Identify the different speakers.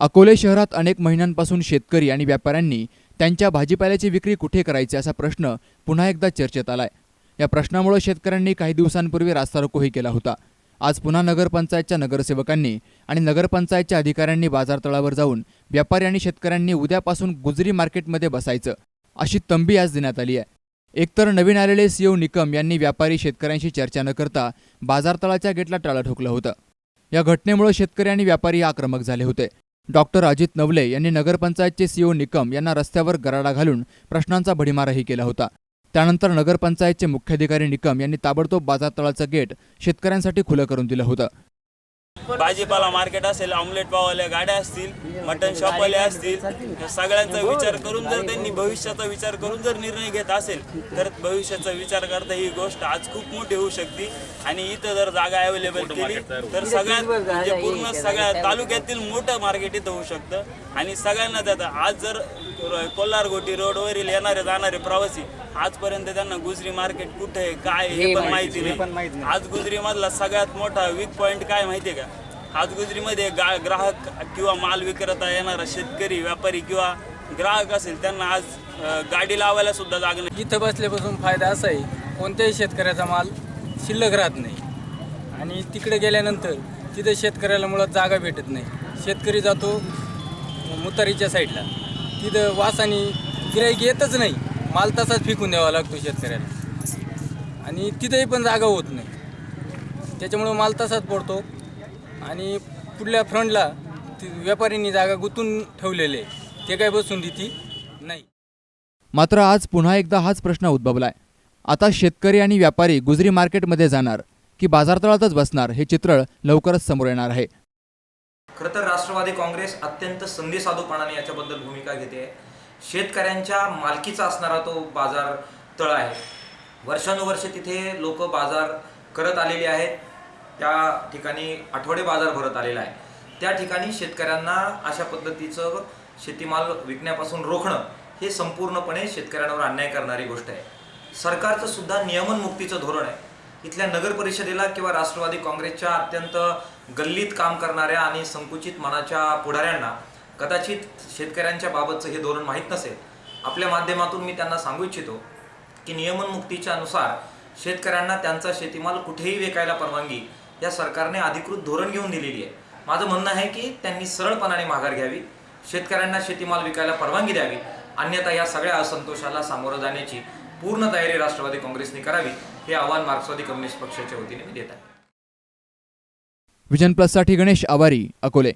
Speaker 1: अकोले शहरात अनेक महिन्यांपासून शेतकरी आणि व्यापाऱ्यांनी त्यांच्या भाजीपाल्याची विक्री कुठे करायची असा प्रश्न पुन्हा एकदा चर्चेत आलाय. या प्रश्नामुळे शेतकऱ्यांनी काही दिवसांपूर्वी रास्ता रोकोही केला होता. आज पुन्हा नगरपंचायतच्या नगरसेवकांनी आणि नगरपंचायतच्या अधिकाऱ्यांनी बाजारतळावर जाऊन व्यापारी आणि शेतकऱ्यांनी उद्यापासून गुजरी मार्केटमध्ये बसायचं अशी तंबी आज देण्यात आली आहे. एकतर नवीन आलेले सीओ निकम यांनी व्यापारी शेतकऱ्यांशी चर्चा न करता बाजारतळाच्या गेटला टाळं ठोकलं होतं. या घटनेमुळे शेतकरी आणि व्यापारी आक्रमक झाले होते. डॉक्टर अजित नवले यांनी नगरपंचायतचे सीओ निकम यांना रस्त्यावर गराडा घालून प्रश्नांचा भडीमारही केला होता. त्यानंतर नगरपंचायतचे मुख्याधिकारी निकम यांनी ताबडतोब बाजारतळाचं गेट शेतकऱ्यांसाठी खुलं करून दिलं होतं.
Speaker 2: भाजीपाला मार्केट असेल ऑमलेट पाववाल्या गाड्या असतील मटन शॉपवाले असतील या सगळ्यांचा विचार करून जर त्यांनी भविष्याचा विचार करून जर निर्णय घेत असेल तर भविष्याचा विचार करता ही गोष्ट आज खूप मोठी होऊ शकते. आणि इथं जर जागा अवेलेबल केली तर सगळ्यात म्हणजे पूर्ण सगळ्या तालुक्यातील मोठं मार्केट इथं होऊ शकतं. आणि सगळ्यांना त्यात आज जर कोल्हार गोटी रोडवरील येणारे जाणारे प्रवासी आजपर्यंत त्यांना गुजरी मार्केट कुठे आहे काय आहे हे पण माहिती नाही. आज गुजरी मधला सगळ्यात मोठा वीक पॉइंट काय माहितीये का? आज गुजरीमध्ये गा ग्राहक किंवा माल विक्रेता येणारा शेतकरी व्यापारी किंवा ग्राहक असेल त्यांना आज गाडी लावायला सुद्धा जागा नाही.
Speaker 3: इथं बसल्यापासून फायदा असा आहे कोणत्याही शेतकऱ्याचा माल शिल्लक राहत नाही. आणि तिकडे गेल्यानंतर तिथं शेतकऱ्याला मुळात जागा भेटत नाही. शेतकरी जातो मुतारीच्या साईडला तिथं वासाने गिराईक येतच नाही. माल तसाच फेकून द्यावा लागतो शेतकऱ्याला. आणि तिथंही पण जागा होत नाही. त्याच्यामुळं माल तसाच पडतो. आणि पुढल्या फ्रंटला ती व्यापाऱ्यांनी जागा गुंतून ठेवलेले आहे. ते काय बसून देती नाही.
Speaker 1: मात्र आज पुन्हा एकदा हाच प्रश्न उद्भवलाय. आता शेतकरी आणि व्यापारी गुजरी मार्केटमध्ये जाणार की बाजारतळातच बसणार हे चित्र लवकरच समोर येणार आहे.
Speaker 4: खरं तर राष्ट्रवादी काँग्रेस अत्यंत संधीसाधूपणाने याच्याबद्दल भूमिका घेते. शेतकऱ्यांच्या मालकीचा असणारा तो बाजार तळ आहे. वर्षानुवर्षे तिथे लोक बाजार करत आलेले आहेत. त्या ठिकाणी आठवडे बाजार भरत आलेला आहे. त्या ठिकाणी शेतकऱ्यांना अशा पद्धतीचं शेतीमाल विकण्यापासून रोखणं हे संपूर्णपणे शेतकऱ्यांवर अन्याय करणारी गोष्ट आहे. सरकारचं सुद्धा नियमनमुक्तीचं धोरण आहे. इथल्या नगर परिषदेला किंवा राष्ट्रवादी काँग्रेसच्या अत्यंत गल्लीत काम करणाऱ्या आणि संकुचित मनाच्या पुढाऱ्यांना कदाचित शेतकऱ्यांच्या बाबतचं हे धोरण माहीत नसेल आपल्या माध्यमातून मी त्यांना सांगू इच्छितो की नियमनमुक्तीच्या अनुसार शेतकऱ्यांना त्यांचा शेतीमाल कुठेही विकायला परवानगी या सरकारने अधिकृत धोरण घेऊन दिलेली आहे. माझं म्हणणं आहे की त्यांनी सरळपणाने माघार घ्यावी शेतकऱ्यांना शेतीमाल विकायला परवानगी द्यावी अन्यथा या सगळ्या असंतोषाला सामोरं जाण्याची पूर्ण तयारी राष्ट्रवादी काँग्रेसने करावी हे आव्हान मार्क्सवादी कम्युनिस्ट पक्षाच्या वतीने मी देत आहे.
Speaker 1: विजन प्लससाठी गणेश आवारी अकोले.